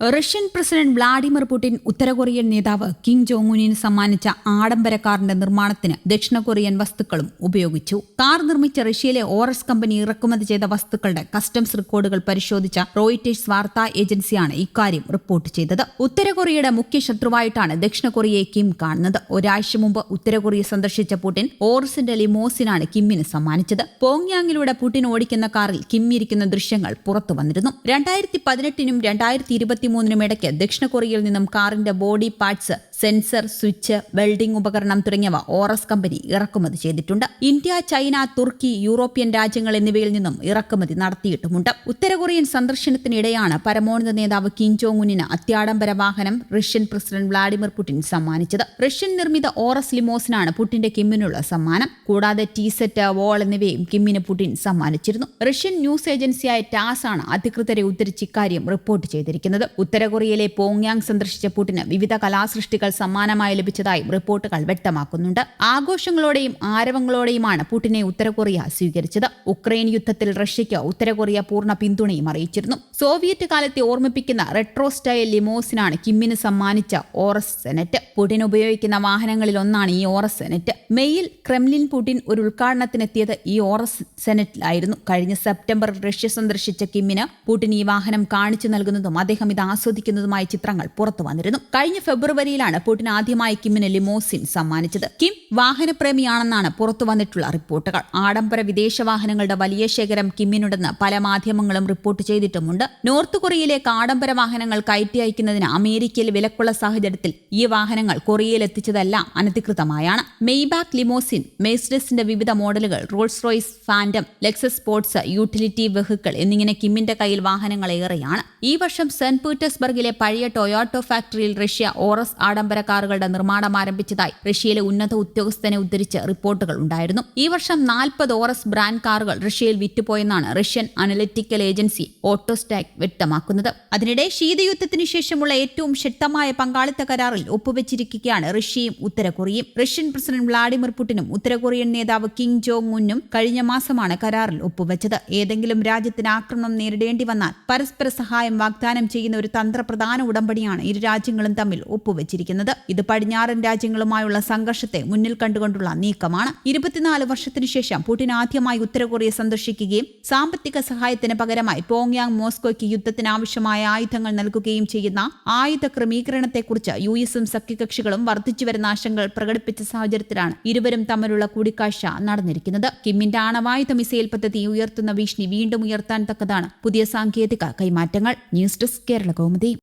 Russian president Vladimir Putin ഉത്തരകൊറിയൻ നേതാവ് Kim Jong ഉനിന് സമ്മാനിച്ച ആഡംബര കാറിന്റെ നിർമ്മാണത്തിന് ദക്ഷിണ കൊറിയൻ വസ്തുക്കളും ഉപയോഗിച്ചു. കാർ നിർമ്മിച്ച റഷ്യയിലെ ഓറസ് കമ്പനി ഇറക്കുമതി ചെയ്ത വസ്തുക്കളുടെ കസ്റ്റംസ് റെക്കോർഡുകൾ പരിശോധിച്ച റോയിറ്റേഴ്സ് വാർത്താ ഏജൻസിയാണ് ഇക്കാര്യം റിപ്പോർട്ട് ചെയ്തത്. ഉത്തരകൊറിയയുടെ മുഖ്യ ശത്രുവായിട്ടാണ് ദക്ഷിണ കൊറിയയെ കിം കാണുന്നത്. ഒരാഴ്ച മുമ്പ് ഉത്തര കൊറിയ സന്ദർശിച്ച പുടിൻ ഓറസിന്റെ ലിമോസിനാണ് കിമ്മിന് സമ്മാനിച്ചത്. പോങ്യാങ്ങിലൂടെ പുടിൻ ഓടിക്കുന്ന കാറിൽ കിം ഇരിക്കുന്ന ദൃശ്യങ്ങൾ പുറത്തു വന്നിരുന്നു. രണ്ടായിരത്തി പതിനെട്ടിനും രണ്ടായിരത്തി ഇരുപത്തിമൂന്നിനും ഇടയ്ക്ക് ദക്ഷിണ കൊറിയയിൽ നിന്നും കാറിന്റെ body parts sensor switch welding ഉപകരണം തുടങ്ങിയവ ഓറസ് കമ്പനി ഇറക്കുമതി ചെയ്തിട്ടുണ്ട്. ഇന്ത്യ ചൈന തുർക്കി യൂറോപ്യൻ രാജ്യങ്ങൾ എന്നിവയിൽ നിന്നും ഇറക്കുമതി നടത്തിയിട്ടുമുണ്ട്. ഉത്തര കൊറിയൻ സന്ദർശനത്തിനിടെയാണ് പരമോന്നത നേതാവ് കിം ജോങ് ഉന്നിന് അത്യാഡംബര വാഹനം റഷ്യൻ പ്രസിഡന്റ് വ്ളാഡിമിർ പുടിൻ സമ്മാനിച്ചത്. റഷ്യൻ നിർമ്മിത ഓറസ് ലിമോസിനാണ് പുടിന്റെ കിമ്മിനുള്ള സമ്മാനം. കൂടാതെ ടീ സെറ്റ് വോൾ എന്നിവയും കിമ്മിന് പുടിൻ സമ്മാനിച്ചിരുന്നു. റഷ്യൻ ന്യൂസ് ഏജൻസിയായ ടാസ് ആണ് അധികൃതരെ ഉദ്ധരിച്ച് ഇക്കാര്യം റിപ്പോർട്ട് ചെയ്തിരിക്കുന്നത്. ഉത്തര കൊറിയയിലെ പോങ്യാങ് സന്ദർശിച്ച പുടിന് വിവിധ കലാസൃഷ്ടികൾ സമ്മാനമായി ലഭിച്ചതായി റിപ്പോർട്ടുകൾ വ്യക്തമാക്കുന്നുണ്ട്. ആഘോഷങ്ങളോടെയും ആരവങ്ങളോടെയുമാണ് പുടിനെ ഉത്തരകൊറിയ സ്വീകരിച്ചത്. ഉക്രൈൻ യുദ്ധത്തിൽ റഷ്യയ്ക്ക് ഉത്തരകൊറിയ പൂർണ പിന്തുണയും അറിയിച്ചിരുന്നു. സോവിയറ്റ് കാലത്തെ ഓർമ്മിപ്പിക്കുന്ന റെട്രോ സ്റ്റൈൽ ലിമോസിനാണ് കിമ്മിന് സമ്മാനിച്ച ഓറസ് സെനറ്റ്. പുടിൻ ഉപയോഗിക്കുന്ന വാഹനങ്ങളിൽ ഒന്നാണ് ഈ ഓറസ് സെനറ്റ്. മെയ്യിൽ ക്രെംലിൻ പുടിൻ ഒരു ഉദ്ഘാടനത്തിനെത്തിയത് ഈ ഓറസ് സെനറ്റിലായിരുന്നു. കഴിഞ്ഞ സെപ്റ്റംബറിൽ റഷ്യ സന്ദർശിച്ച കിമ്മിന് പുടിൻ ഈ വാഹനം കാണിച്ചു നൽകുന്നതും അദ്ദേഹം ഇത് ആസ്വദിക്കുന്നതുമായ ചിത്രങ്ങൾ പുറത്തു വന്നിരുന്നു. കഴിഞ്ഞ ഫെബ്രുവരിയിലാണ് പുടിൻ ആദ്യമായി കിമ്മിന് ലിമോസിൻ സമ്മാനിച്ചത്. കിം വാഹനപ്രേമിയാണെന്നാണ് പുറത്തു വന്നിട്ടുള്ള റിപ്പോർട്ടുകൾ. ആഡംബര വിദേശ വാഹനങ്ങളുടെ വലിയ ശേഖരം കിമ്മിനുണ്ടെന്ന് പല മാധ്യമങ്ങളും റിപ്പോർട്ട് ചെയ്തിട്ടുമുണ്ട്. നോർത്ത് കൊറിയയിലേക്ക് ആഡംബര വാഹനങ്ങൾ കയറ്റി അയക്കുന്നതിന് അമേരിക്കയിൽ വിലക്കുള്ള സാഹചര്യത്തിൽ ഈ വാഹനങ്ങൾ കൊറിയയിൽ എത്തിച്ചതെല്ലാം അനധികൃതമായാണ്. മെയ്ബാക്ക് ലിമോസിൻ മെയ്സ്ഡസിന്റെ വിവിധ മോഡലുകൾ Rolls Royce Phantom Lexus sports utility vehicle എന്നിങ്ങനെ കിമ്മിന്റെ കയ്യിൽ വാഹനങ്ങൾ ഏറെയാണ് ഈ വർഷം സെന്റ് പീറ്റേഴ്സ്ബർഗിലെ പഴയ ടൊയോട്ടോ ഫാക്ടറിയിൽ റഷ്യ ഓറസ് ആഡംബര കാറുകളുടെ നിർമ്മാണം ആരംഭിച്ചതായി റഷ്യയിലെ ഉന്നത ഉദ്യോഗസ്ഥനെ ഉദ്ധരിച്ച് റിപ്പോർട്ടുകൾ ഉണ്ടായിരുന്നു. ഈ വർഷം നാൽപ്പത് ഓറസ് ബ്രാൻഡ് കാറുകൾ റഷ്യയിൽ വിറ്റുപോയെന്നാണ് റഷ്യൻ അനലിറ്റിക്കൽ ഏജൻസി ഓട്ടോസ്റ്റാക് വ്യക്തമാക്കുന്നത്. അതിനിടെ ശീതയുദ്ധത്തിന് ശേഷമുള്ള ഏറ്റവും ശക്തമായ പങ്കാളിത്ത കരാറിൽ ഒപ്പുവെച്ചിരിക്കുകയാണ് റഷ്യയും ഉത്തരകൊറിയയും. റഷ്യൻ പ്രസിഡന്റ് വ്ളാഡിമിർ പുടിനും ഉത്തര കൊറിയൻ നേതാവ് കിം ജോങ് ഉന്നും കഴിഞ്ഞ മാസമാണ് കരാറിൽ ഒപ്പുവെച്ചത്. ഏതെങ്കിലും രാജ്യത്തിന് ആക്രമണം നേരിടേണ്ടി വന്നാൽ പരസ്പര സഹായം വാഗ്ദാനം ചെയ്യുന്ന ഒരു തന്ത്രപ്രധാന ഉടമ്പടിയാണ് ഇരു രാജ്യങ്ങളും തമ്മിൽ ഒപ്പുവെച്ചിരിക്കുന്നത്. ഇത് പടിഞ്ഞാറൻ രാജ്യങ്ങളുമായുള്ള സംഘർഷത്തെ മുന്നിൽ കണ്ടുകൊണ്ടുള്ള നീക്കമാണ്. ഇരുപത്തിനാല് വർഷത്തിനു ശേഷം പുടിൻ ആദ്യമായി ഉത്തരകൊറിയ സന്ദർശിക്കുകയും സാമ്പത്തിക സഹായത്തിന് പകരമായി പോങ്യാങ് മോസ്കോയ്ക്ക് യുദ്ധത്തിനാവശ്യമായ ആയുധങ്ങൾ നൽകുകയും ചെയ്യുന്ന ആയുധ ക്രമീകരണത്തെക്കുറിച്ച് യു എസും സഖ്യകക്ഷികളും വർദ്ധിച്ചുവരുന്ന ആശങ്കകൾ പ്രകടിപ്പിച്ച സാഹചര്യത്തിലാണ് ഇരുവരും തമ്മിലുള്ള കൂടിക്കാഴ്ച നടന്നിരിക്കുന്നത്. കിമ്മിന്റെ ആണവായുധ മിസൈൽ പദ്ധതി ഉയർത്തുന്ന ഭീഷണി വീണ്ടും ഉയർത്താൻ തക്കതാണ്. പുതിയ സാങ്കേതിക കൈമാറ്റങ്ങൾ. News desk Kerala Kaumudi.